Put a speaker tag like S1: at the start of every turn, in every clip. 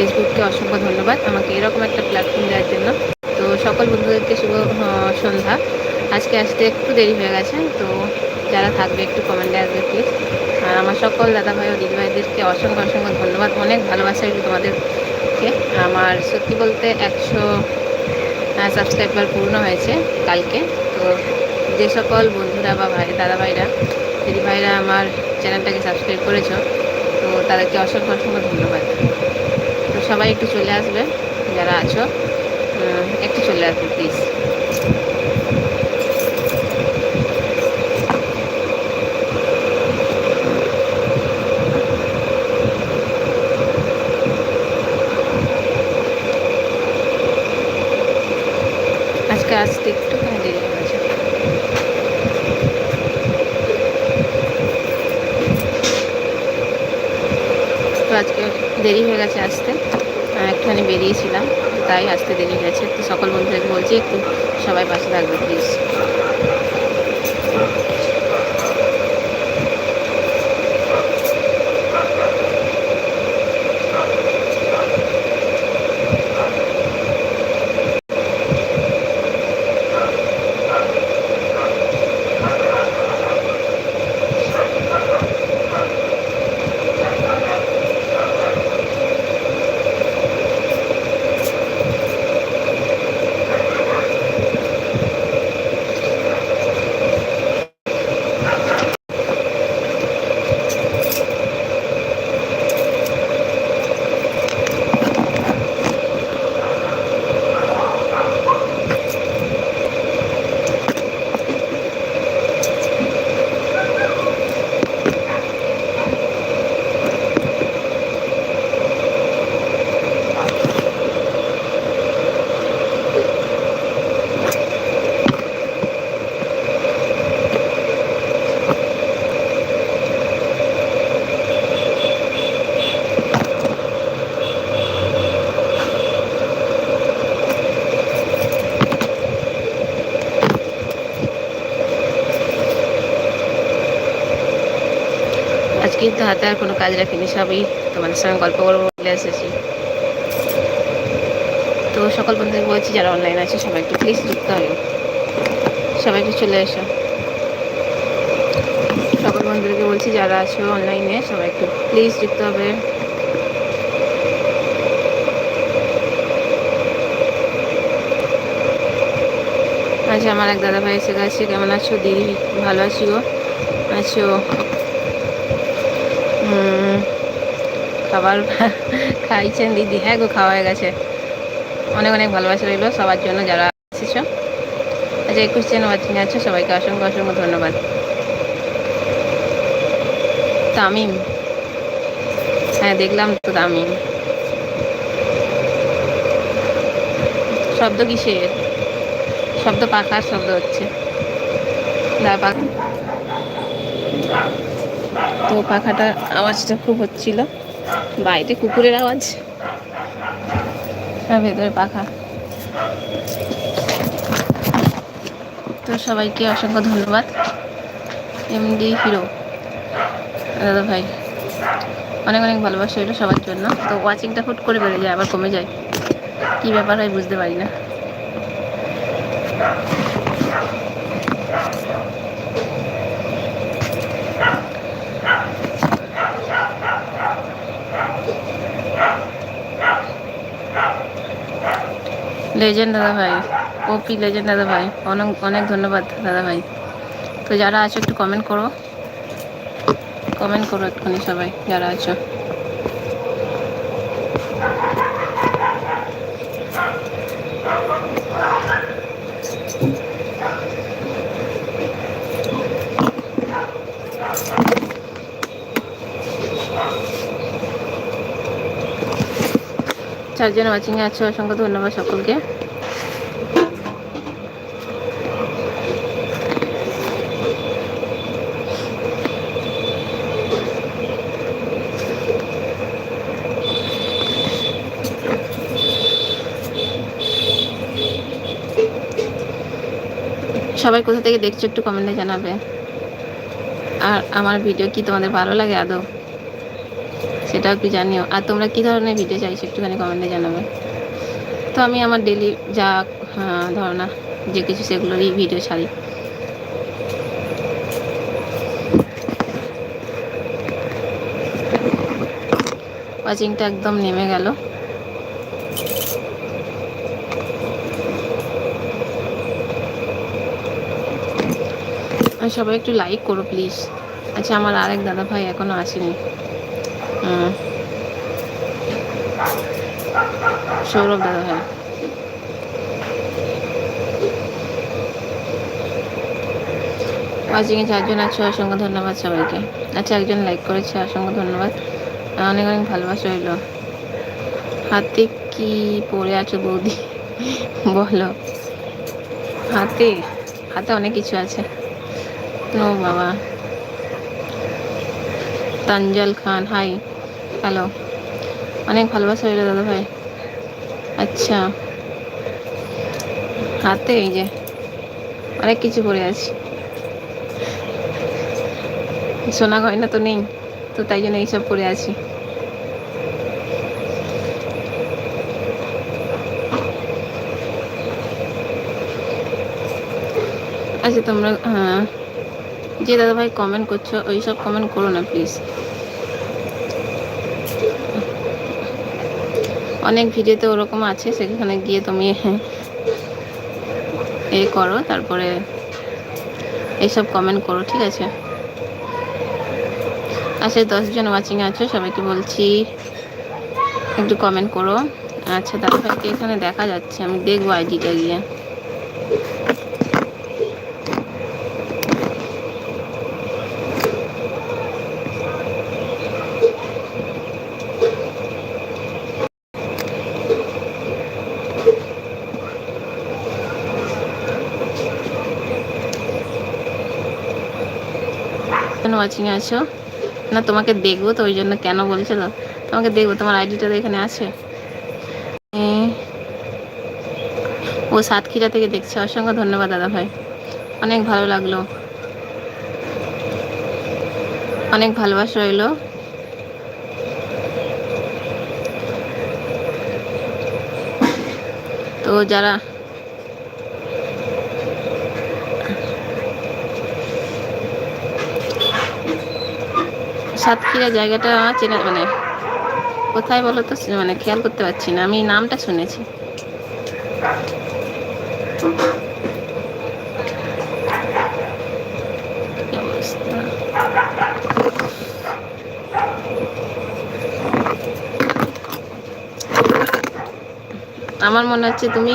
S1: ফেসবুককে অসংখ্য ধন্যবাদ আমাকে এরকম একটা প্ল্যাটফর্ম দেওয়ার জন্য। তো সকল বন্ধুদেরকে শুভ সন্ধ্যা। আজকে আসতে একটু দেরি হয়ে গেছে, তো যারা থাকবে একটু কমেন্টে আসবে প্লিজ আর আমার সকল দাদাভাই ও দিদিভাইদেরকে অসংখ্য অসংখ্য ধন্যবাদ, অনেক ভালোবাসা রইল তোমাদেরকে। আমার সত্যি বলতে একশো সাবস্ক্রাইবার পূর্ণ হয়েছে কালকে। তো যে সকল বন্ধুরা বা ভাই দাদা ভাইরা দিদি আমার চ্যানেলটাকে সাবস্ক্রাইব করেছ, তো তাদেরকে অসংখ্য অসংখ্য ধন্যবাদ। সবাই একটু চলে আসবে, যারা আছো। একটু চলে আসবে প্লিজ আজকে আসতে একটু দেরি হয়ে গেছে তো আজকে দেরি হয়ে গেছে আসতে। একটুখানি বেরিয়েছিলাম, তাই আসতে দেরি গেছে তো সকল বন্ধুদেরকে বলছি, একটু সবাই পাশে থাকবে প্লিজ আজ কিন্তু হাতে আর কোনো কাজ রাখিনি, সবই তোমাদের সঙ্গে গল্প করব বলে এসেছি। তো সকল বন্ধুদের বলছি, যারা অনলাইন আছে, সবাই একটু প্লিজ যুক্ত হবে সবাই একটু চলে এসো। সকল বন্ধুদেরকে বলছি, যারা আছো অনলাইনে সবাই একটু প্লিজ যুক্ত হবে। আচ্ছা আমার এক দাদা ভাই এসে গেছে। কেমন আছো দিদি? ভালো আছি গো। আছো খাবার খাইছেন দিদি। হ্যাঁ গো, খাওয়া হয়ে গেছে। অনেক অনেক ভালোবাসা রইল সবার জন্য যারা এসেছ। আচ্ছা একুশ জন ওয়াচিং আছো, সবাইকে অসংখ্য অসংখ্য ধন্যবাদ। তামিম। হ্যাঁ দেখলাম তো তামিম। শব্দ কিসের? শব্দ পাখার শব্দ হচ্ছে। দাঁড়া, পাখা তো পাখাটা আওয়াজটা খুব হচ্ছিল। বাইরে কুকুরের আওয়াজ। আর ভেতরে পাখা। তো সবাইকে অসংখ্য ধন্যবাদ। MD hero. দাদা ভাই। অনেক অনেক ভালোবাসা এলো সবার জন্য। তো ওয়াচিংটা হুট করে বেড়ে যায়, আবার কমে যায়। কী ব্যাপার হয় বুঝতে পারি না। লেজেন্ড দাদা ভাই ওপি লেজেন্ড দাদা ভাই, অনেক অনেক ধন্যবাদ দাদা ভাই। তো যারা আছো একটু কমেন্ট করো। কমেন্ট করো এক্ষুনি সবাই, যারা আছো। চারজন ওয়াচিংয়ে আছো, অসংখ্য ধন্যবাদ সকলকে। সবাই কোথা থেকে দেখছ একটু কমেন্টে জানাবে। আর আমার ভিডিও কি তোমাদের ভালো লাগে, আদৌ? সেটাও একটু জানিও। আর তোমরা কী ধরনের ভিডিও চাইছো একটুখানি কমেন্টে জানাবে। তো আমি আমার ডেলি যা হ্যাঁ, ধারণা যে কিছু সেগুলোরই ভিডিও ছাড়ি। ওয়াচিংটা একদম নেমে গেল। সবাই একটু লাইক করো প্লিজ আচ্ছা আমার আরেক দাদা ভাই এখনও আসেনি। সৌরভ দাদা ভাই ওয়াচিংয়ে চারজন আছে, অসংখ্য ধন্যবাদ সবাইকে। আচ্ছা একজন লাইক করেছে, অসংখ্য ধন্যবাদ। অনেক অনেক ভালোবাসা হইল। হাতে কি পড়ে আছো বৌদি? বলো। হাতে হাতে অনেক কিছু আছে। ও বাবা। তানজাল খান হাই হ্যালো অনেক ভালোবাসা হইল দাদা ভাই। আচ্ছা। হাতে এই যে। অনেক কিছু পড়ে আছি। সোনা গয়না তো নেই, তো তাই জন্য এইসব পরে আছি। আচ্ছা তোমরা হ্যাঁ। যে দাদা ভাই কমেন্ট করছ ওই সব কমেন্ট করো না প্লিজ অনেক ভিডিওতে ওরকম আছে, সেখানে গিয়ে তুমি এ করো, তারপরে এইসব কমেন্ট করো, ঠিক আছে? আচ্ছা দশজন ওয়াচিং আছো, সবাইকে বলছি একটু কমেন্ট করো। আচ্ছা দাদা এখানে দেখা যাচ্ছে, আমি দেখব আইডিটা গিয়ে। ওয়াচিং আছো? না, তোমাকে দেখব তো, ওই জন্য কেন বলছো তো তোমাকে দেখব, তোমার আইডিটা তো এখানে আছে। ও সাতক্ষীরা থেকে দেখছে, অসংখ্য ধন্যবাদ দাদা ভাই। অনেক ভালো লাগল। অনেক ভালোবাসা রইল। তো যারা সাতক্ষীরা জায়গাটা চেনা মানে কোথায় বলো তো মানে খেয়াল করতে পারছি না, আমি নামটা শুনেছি। আমার মনে হচ্ছে তুমি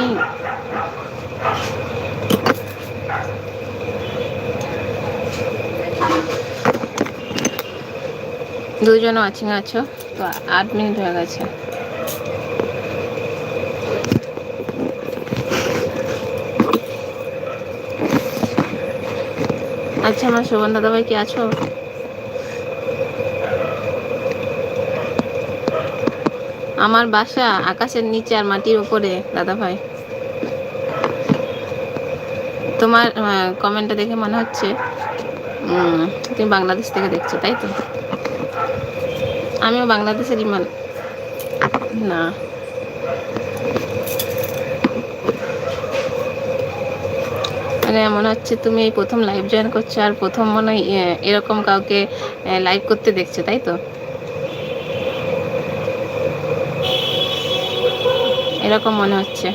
S1: দুজন ওয়াচিং আছো, তো আট মিনিট হয়ে গেছে। আচ্ছা আমার শোভন দাদাভাই কি আছো? আমার বাসা আকাশের নিচে আর মাটির উপরে, দাদাভাই। তোমার কমেন্টটা দেখে মনে হচ্ছে তুমি বাংলাদেশ থেকে দেখছ, তাই তো? আমিও বাংলাদেশের ইমান না। মানে মনে হচ্ছে তুমি এই প্রথম লাইভ জয়েন করছ আর প্রথম মনে হয় এরকম কাউকে লাইভ করতে দেখছ, তাই তো? এরকম মনে হচ্ছে।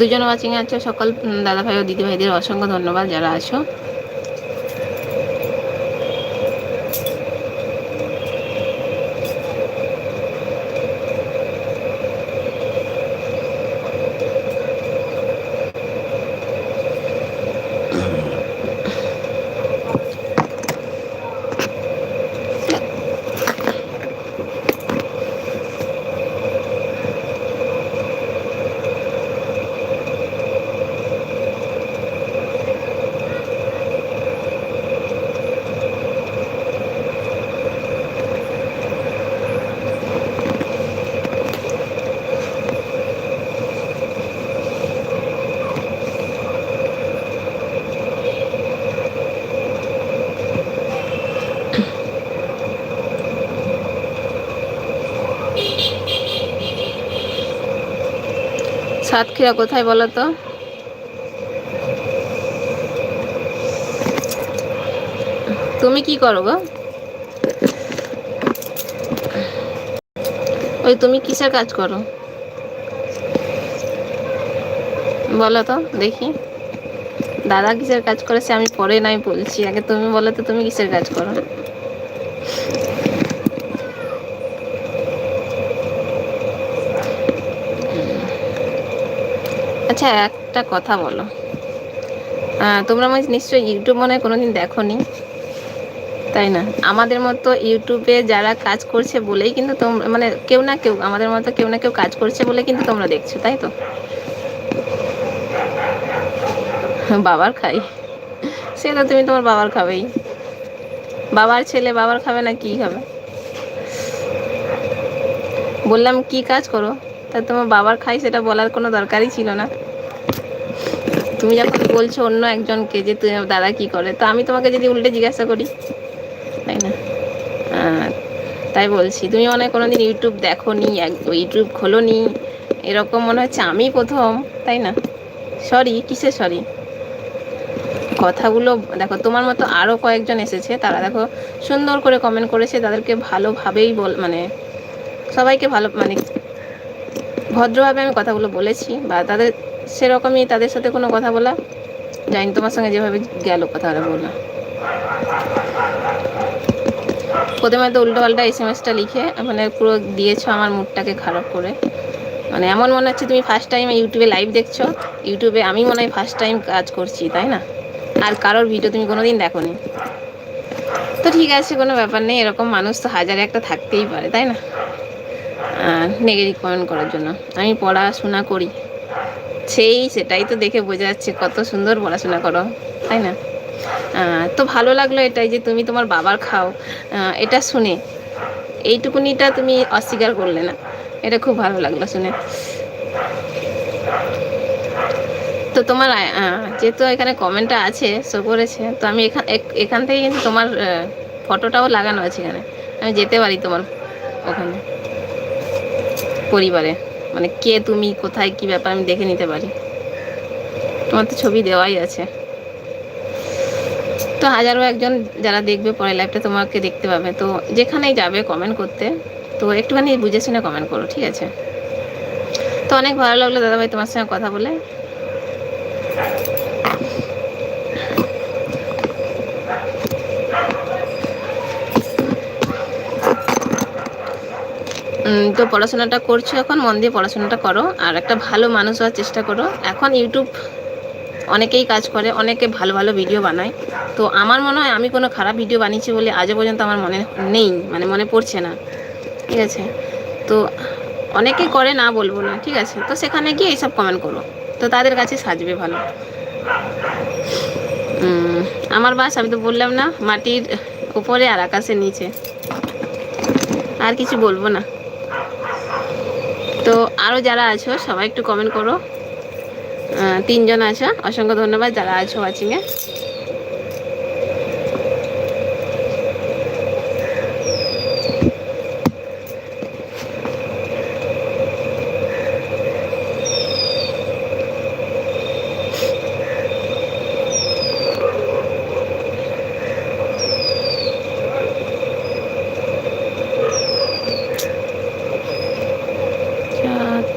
S1: দুজন ওয়াচিং আছো সকল দাদা ভাই ও দিদি ভাইদের অসংখ্য ধন্যবাদ যারা আছো। সাতক্ষীরা কোথায় বলো তো? তুমি কি করো গো? ওই তুমি কিসের কাজ করো? বলো তো, দেখি। দাদা কিসের কাজ করেছে আমি পরে নাই বলছি, আগে তুমি বলো তো তুমি কিসের কাজ করো? আচ্ছা একটা কথা বলো। তোমরা মানে নিশ্চয়ই ইউটিউব মনে হয় কোনোদিন দেখো নি তাই না? আমাদের মতো ইউটিউবে যারা কাজ করছে বলেই কিন্তু তোমরা মানে কেউ না কেউ, আমাদের মতো কেউ না কেউ কাজ করছে বলে কিন্তু তোমরা দেখছ, তাই তো? বাবার খাই। সে তো তুমি তোমার বাবার খাবেই। বাবার ছেলে বাবার খাবে না কি খাবে? বললাম, কি কাজ করো? তা তোমার বাবার খাই সেটা বলার কোনো দরকারই ছিল না। তুমি যখন বলছো অন্য একজনকে যে তুমি দাদা কি করে, তো আমি তোমাকে যদি উল্টে জিজ্ঞাসা করি, তাই না? তাই বলছি। তুমি মনে হয় কোনোদিন ইউটিউব দেখো নি ইউটিউব খোলো নি এরকম মনে হচ্ছে আমি প্রথম, তাই না? সরি কিসে সরি কথাগুলো, দেখো, তোমার মতো আরও কয়েকজন এসেছে, তারা দেখো সুন্দর করে কমেন্ট করেছে, তাদেরকে ভালোভাবেই বল মানে সবাইকে ভালো মানে ভদ্রভাবে আমি কথাগুলো বলেছি, বা তাদের সেরকমই তাদের সাথে কোনো কথা বলা যায়নি। তোমার সঙ্গে যেভাবে গেল কথাটা বললাম প্রথমে তো উল্টো পাল্টা এস এম এসটা লিখে মানে পুরো দিয়েছ আমার মুডটাকে খারাপ করে। মানে এমন মনে হচ্ছে তুমি ফার্স্ট টাইম ইউটিউবে লাইভ দেখছ। ইউটিউবে আমি মনে হয় ফার্স্ট টাইম কাজ করছি, তাই না? আর কারোর ভিডিও তুমি কোনো দিন দেখো নি তো ঠিক আছে, কোনো ব্যাপার নেই, এরকম মানুষ তো হাজারে একটা থাকতেই পারে, তাই না? নেগেটিভ কমেন্ট করার জন্য। আমি পড়াশোনা করি। সেই সেটাই তো দেখে বোঝা যাচ্ছে কত সুন্দর পড়াশোনা করো, তাই না? তো ভালো লাগল এটাই যে তুমি তোমার বাবার খাও। এটা শুনে, এইটুকুনিটা তুমি অস্বীকার করলে না। এটা খুব ভালো লাগল শুনে। তো তোমার যেহেতু এখানে কমেন্টটা আছে শো করেছে, তো আমি এখান এখান থেকে কিন্তু তোমার ফটোটাও লাগানো আছে এখানে। আমি যেতে পারি তোমার ওখানে, পরিবারে। মানে কে তুমি, কোথায়, কি ব্যাপার আমি দেখে নিতে পারি। তোমার তো ছবি দেওয়াই আছে। তো হাজারো একজন যারা দেখবে পরে লাইফটা তোমাকে দেখতে পাবে। তো যেখানেই যাবে কমেন্ট করতে। তো একটুখানি বুঝে শুনে কমেন্ট করো, ঠিক আছে? তো অনেক ভালো লাগল দাদাভাই তোমার সঙ্গে কথা বলে। তো পড়াশোনাটা করছ এখন, মন দিয়ে পড়াশোনাটা করো। আর একটা ভালো মানুষ হওয়ার চেষ্টা করো। এখন ইউটিউব অনেকেই কাজ করে, অনেকে ভালো ভালো ভিডিও বানায়। তো আমার মনে হয় আমি কোনো খারাপ ভিডিও বানিয়েছি বলে আজও পর্যন্ত আমার মনে নেই মানে মনে পড়ছে না। ঠিক আছে? তো অনেকে করে, না বলব না, ঠিক আছে? তো সেখানে গিয়ে এইসব কমেন্ট করো। তো তাদের কাছে সাজবে ভালো। আমার বাস, আমি তো বললাম না, মাটির উপরে আর আকাশের নিচে। আর কিছু বলব না। তো আরও যারা আছো, সবাই একটু কমেন্ট করো। তিনজন আছো। অসংখ্য ধন্যবাদ যারা আছো ওয়াচিংয়ে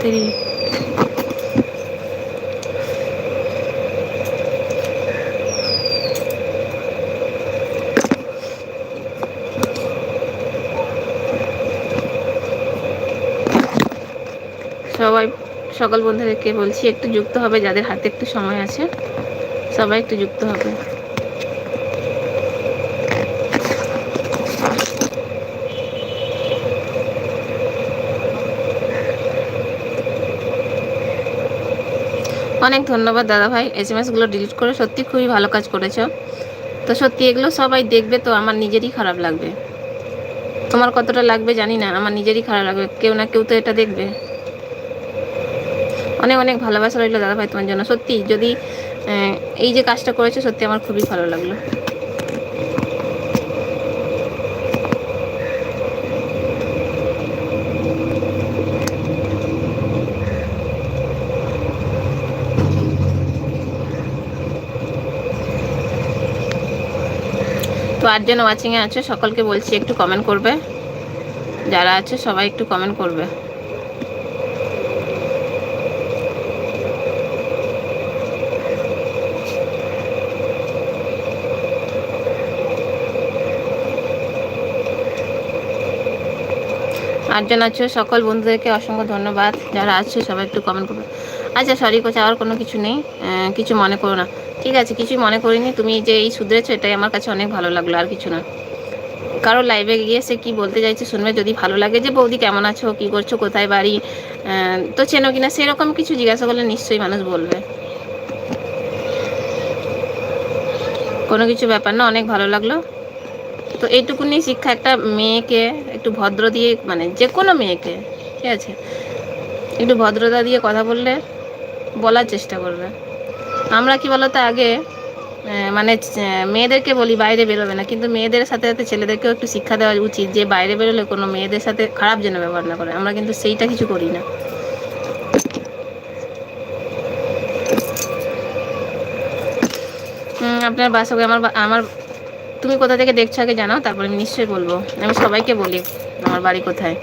S1: তেরি সবাই সকল বন্ধুদেরকে বলছি, একটু যুক্ত হবে যাদের হাতে একটু সময় আছে। সবাই একটু যুক্ত হবে। অনেক ধন্যবাদ দাদা ভাই এস এম এসগুলো ডিলিট করে সত্যি খুবই ভালো কাজ করেছ। তো সত্যি এগুলো সবাই দেখবে তো, আমার নিজেরই খারাপ লাগবে। তোমার কতটা লাগবে জানি না, আমার নিজেরই খারাপ লাগবে, কেউ না কেউ তো এটা দেখবে। অনেক অনেক ভালোবাসা রইল দাদাভাই তোমার জন্য। সত্যি, যদি এই যে কাজটা করেছ, সত্যি আমার খুবই ভালো লাগল। তো আর যেন ওয়াচিংয়ে আছো, সকলকে বলছি একটু কমেন্ট করবে। যারা আছে, সবাই একটু কমেন্ট করবে। আটজন আছো? সকল বন্ধুদেরকে অসংখ্য ধন্যবাদ। যারা আছো, সবাই একটু কমেন্ট করবে। আচ্ছা সরি কোচ, আর কোনো কিছু নেই? কিছু মনে করো না। ঠিক আছে, কিছুই মনে করিনি। তুমি যে এই শুধরেছো, এটাই আমার কাছে অনেক ভালো লাগল, আর কিছু না। কারও লাইভে গিয়ে সে কী বলতে চাইছে শুনবে, যদি ভালো লাগে যে, বৌদি কেমন আছো, কী করছ, কোথায় বাড়ি? তো চেনো কিনা, সেরকম কিছু জিজ্ঞাসা করলে নিশ্চয়ই মানুষ বলবে। কোনো কিছু ব্যাপার না, অনেক ভালো লাগল। তো এইটুকুনি শিক্ষা, একটা মেয়েকে একটু ভদ্র দিয়ে মানে যে কোনো মেয়েকে, ঠিক আছে? একটু ভদ্রতা দিয়ে কথা বললে বলার চেষ্টা করবে। আমরা কি বলতো, আগে মানে মেয়েদেরকে বলি বাইরে বেরোবে না, কিন্তু মেয়েদের সাথে সাথে ছেলেদেরকেও একটু শিক্ষা দেওয়া উচিত যে বাইরে বেরোলে কোনো মেয়েদের সাথে খারাপ যেন ব্যবহার না করে। আমরা কিন্তু সেইটা কিছু করি না। আপনার বাসকে আমার আমার তুমি কোথা থেকে দেখছ আগে জানাও, তারপরে আমি নিশ্চয়ই বলব। আমি সবাইকে বলি, আমার বাড়ি কোথায়।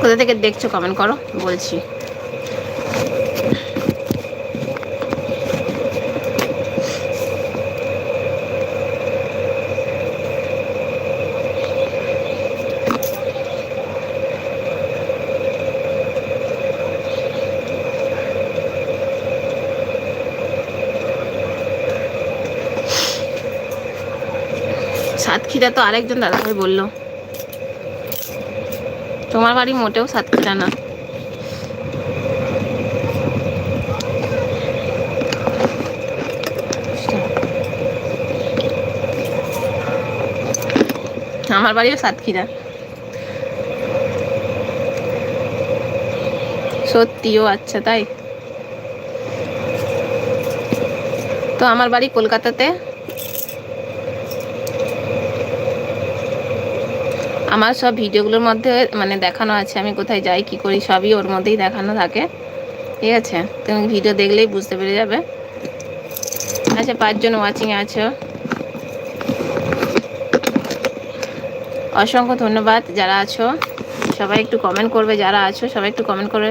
S1: কোথা থেকে দেখছ কমেন্ট করো, বলছি। সাতক্ষীরা তো আরেকজন দাদাভাই বলল। তোমার বাড়ি মোটেও সাতক্ষীরা না। আমার বাড়িও সাতক্ষীরা। সত্যিও আচ্ছা তাই? তো আমার বাড়ি কলকাতাতে। আমার সব ভিডিওগুলোর মধ্যে মানে দেখানো আছে, আমি কোথায় যাই, কি করি, সবই ওর মধ্যেই দেখানো থাকে। ঠিক আছে? তুমি ভিডিও দেখলেই বুঝতে পেরে যাবে। আচ্ছা পাঁচজন ওয়াচিংয়ে আছো। অসংখ্য ধন্যবাদ যারা আছো। সবাই একটু কমেন্ট করবে, যারা আছো, সবাই একটু কমেন্ট করে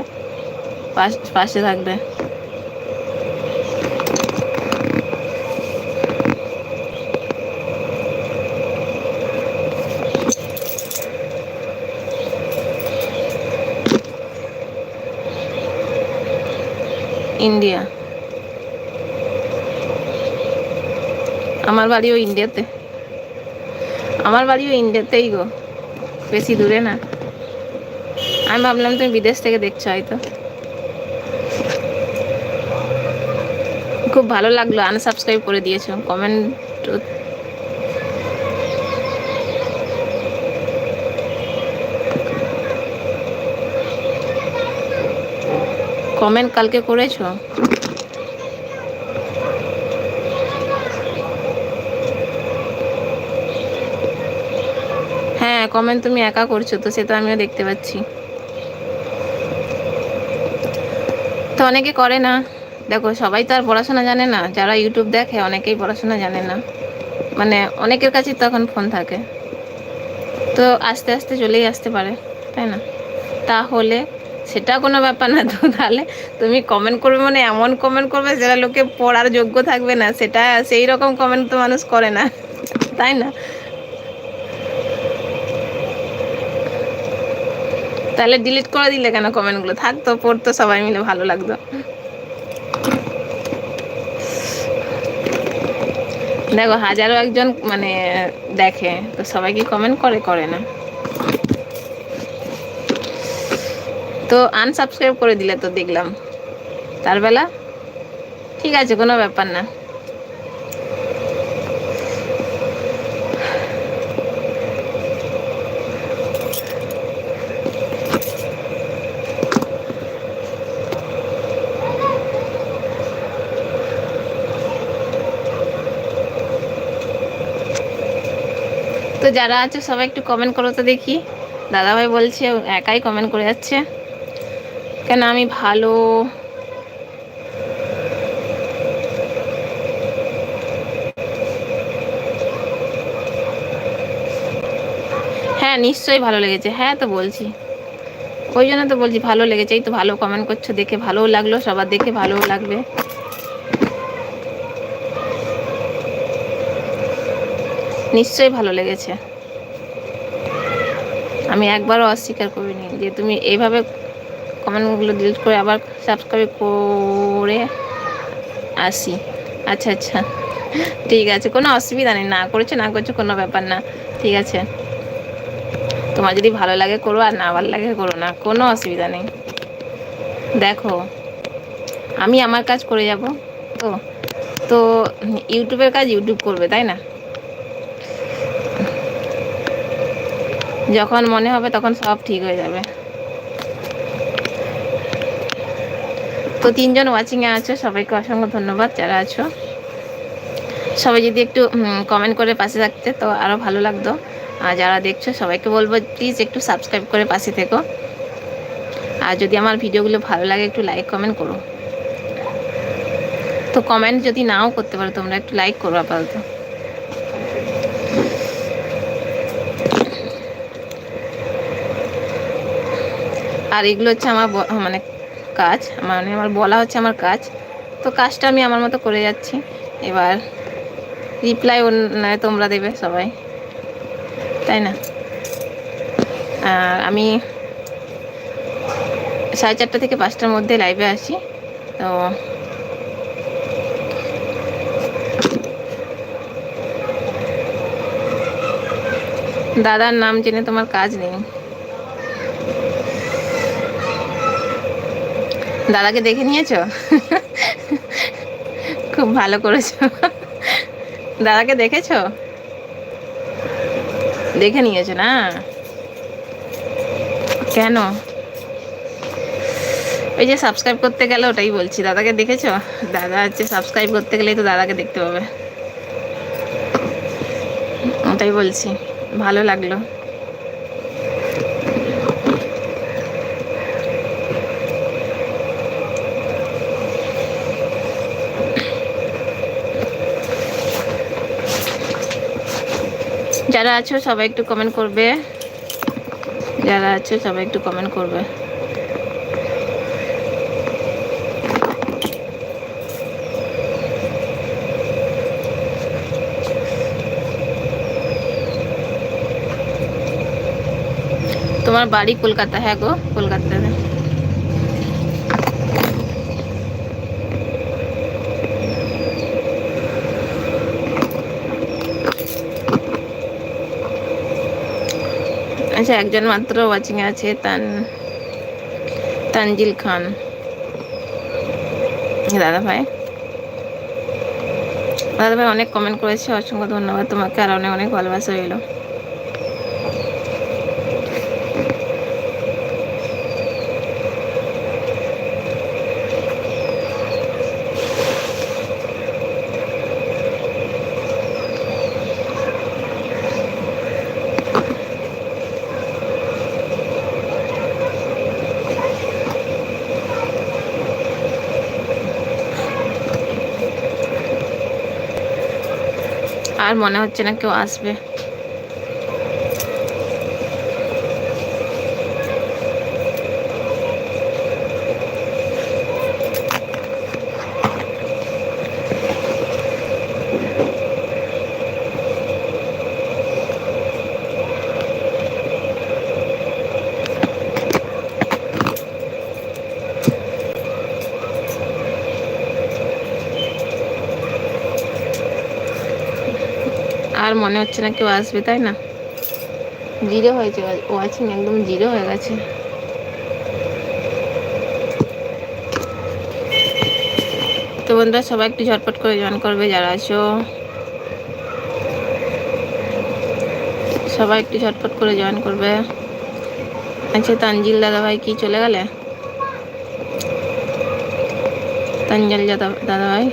S1: পাশে থাকবে। ইন্ডিয়া আমার বাড়িও ইন্ডিয়াতে আমার বাড়িও ইন্ডিয়াতেই গো। বেশি দূরে না। আমি ভাবলাম তুমি বিদেশ থেকে দেখছ হয়তো। খুব ভালো লাগল। আনসাবস্ক্রাইব করে দিয়েছ। কমেন্ট কমেন্ট কালকে করেছ? হ্যাঁ কমেন্ট তুমি একা করছ, তো সেটা আমিও দেখতে পাচ্ছি। তো অনেকে করে না। দেখো, সবাই তো আর পড়াশোনা জানে না। যারা ইউটিউব দেখে, অনেকেই পড়াশোনা জানে না। মানে অনেকের কাছেই তখন ফোন থাকে। তো আস্তে আস্তে চলেই আসতে পারে, তাই না? তাহলে সেটা কোনো ব্যাপার না। তো তাহলে তুমি কমেন্ট করবে মানে এমন কমেন্ট করবে যেটা লোকে পড়ার যোগ্য থাকবে না, সেটা সেই রকম কমেন্ট তো মানুষ করে না। তাই না? তাহলে ডিলিট করে দিলে কেন কমেন্টগুলো থাকতো পড়তো, সবাই মিলে ভালো লাগতো। দেখো, হাজারো একজন মানে দেখে, তো সবাই কি কমেন্ট করে? করে না। তো আনসাবস্ক্রাইব করে দিলে তো দেখলাম। তার বেলা? ঠিক আছে, কোনো ব্যাপার না। তো যারা আছে, সবাই একটু কমেন্ট করো তো দেখি। দাদাভাই বলছে, একাই কমেন্ট করে যাচ্ছে। কেন আমি ভালো? হ্যাঁ নিশ্চয়ই ভালো লেগেছে। হ্যাঁ তো বলছি। ওই জন্য তো বলছি ভালো লেগেছে। এই তো ভালো কমেন্ট করছ, দেখে ভালোও লাগল, সবার দেখে ভালোও লাগবে। নিশ্চয়ই ভালো লেগেছে। আমি একবারও অস্বীকার করিনি যে তুমি এইভাবে কমেন্টগুলো ডিলিট করে আবার সাবস্ক্রাইব করে আসি। আচ্ছা আচ্ছা। ঠিক আছে, কোনো অসুবিধা নেই। না করেছ, না করছ, কোনো ব্যাপার না। ঠিক আছে। তোমার যদি ভালো লাগে, করো। আর না ভালো লাগে, করো না। কোনো অসুবিধা নেই। দেখো, আমি আমার কাজ করে যাব। তো তো ইউটিউবের কাজ ইউটিউব করবে, তাই না? যখন মনে হবে তখন সব ঠিক হয়ে যাবে। তো তিনজন ওয়াচিংয়ে আছো, সবাইকে অসংখ্য ধন্যবাদ যারা আছো। সবাই যদি একটু কমেন্ট করে পাশে থাকতে তো আরও ভালো লাগতো। আর যারা দেখছ, সবাইকে বলব প্লিজ একটু সাবস্ক্রাইব করে পাশে থেকো। আর যদি আমার ভিডিওগুলো ভালো লাগে, একটু লাইক কমেন্ট করো। তো কমেন্ট যদি নাও করতে পারো, তোমরা একটু লাইক করো আপাতত। আর এগুলো হচ্ছে আমার মানে কাজ মানে আমার বলা হচ্ছে আমার কাজ। তো কাজটা আমি আমার মতো করে যাচ্ছি। এবার রিপ্লাই তোমরা দেবে সবাই। তাই না? আর আমি সাড়ে চারটা থেকে পাঁচটার মধ্যে লাইভে আসি তো দাদার নাম জেনে তোমার কাজ নেই। দাদাকে দেখে নিয়েছ? খুব ভালো করেছ। দাদাকে দেখেছ? দেখে নিয়েছো না? কেন? ওই যে সাবস্ক্রাইব করতে গেলে ওটাই বলছি। দাদাকে দেখেছ? দাদা হচ্ছে সাবস্ক্রাইব করতে গেলেই তো দাদাকে দেখতে পাবে। ওটাই বলছি। ভালো লাগল। যারা আছো সবাই একটু কমেন্ট করবে। যারা আছো সবাই একটু কমেন্ট করবে। তোমার বাড়ি কলকাতা হ্যাঁ গো, কলকাতাতে। আচ্ছা একজন মাত্র ওয়াচিং আছে, তান, তানজিল খান। দাদা ভাই। দাদা ভাই অনেক কমেন্ট করেছে, অসংখ্য ধন্যবাদ তোমাকে, আর অনেক অনেক ভালোবাসা রইল। আর মনে হচ্ছে না কেউ আসবে আর মনে হচ্ছে না কেউ আসবে, তাই না? জিরো হয়েছে ওয়াচিং একদম জিরো হয়ে গেছে। তো বন্ধুরা, সবাই একটু ঝটপট করে জয়েন করবে, যারা আছো। সবাই একটু ঝটপট করে জয়েন করবে। আচ্ছা তানজিল দাদা ভাই কি চলে গেলে? তানজিল দাদা দাদা ভাই।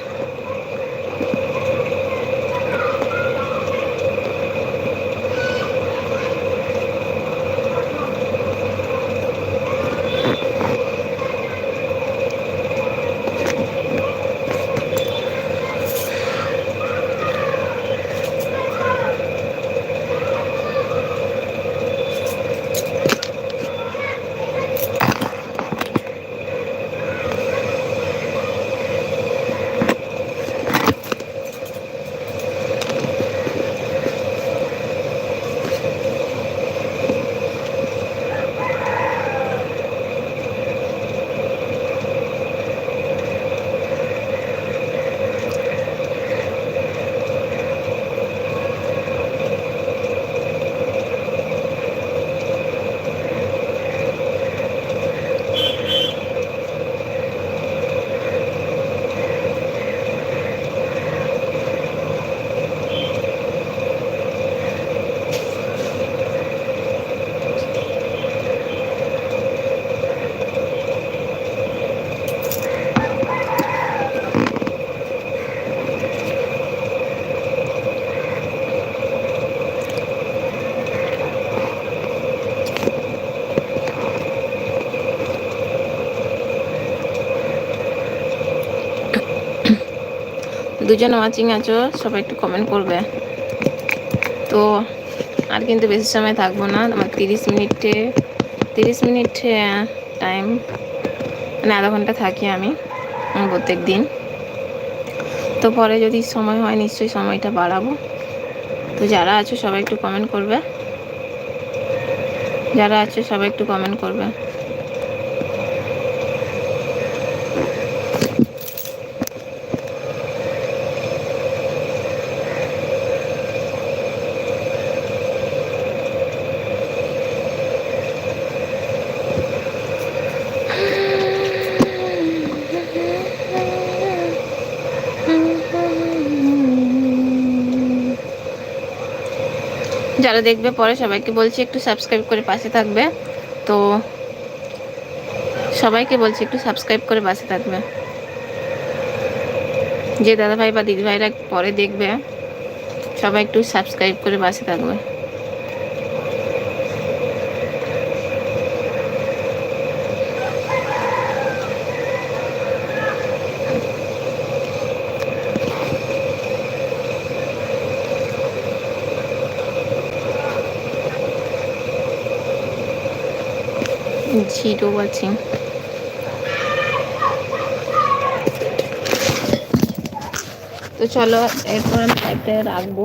S1: দুজন ওয়াচিং আছো, সবাই একটু কমেন্ট করবে। তো আর কিন্তু বেশি সময় থাকব না, আমার তিরিশ মিনিটে, তিরিশ মিনিট টাইম মানে আধা ঘণ্টা থাকি আমি প্রত্যেক দিন তো পরে যদি সময় হয় নিশ্চয়ই সময়টা বাড়াবো। তো যারা আছো সবাই একটু কমেন্ট করবে। যারা আছে সবাই একটু কমেন্ট করবে। যারা দেখবে পরে সবাইকে বলছি একটু সাবস্ক্রাইব করে পাশে থাকবে। তো সবাইকে বলছি একটু সাবস্ক্রাইব করে পাশে থাকবে। যে দাদাভাই বা দিদিভাইরা পরে দেখবে, সবাই একটু সাবস্ক্রাইব করে পাশে থাকবে। জিরো আছে তো চলো এরপর আমি একটা রাখব।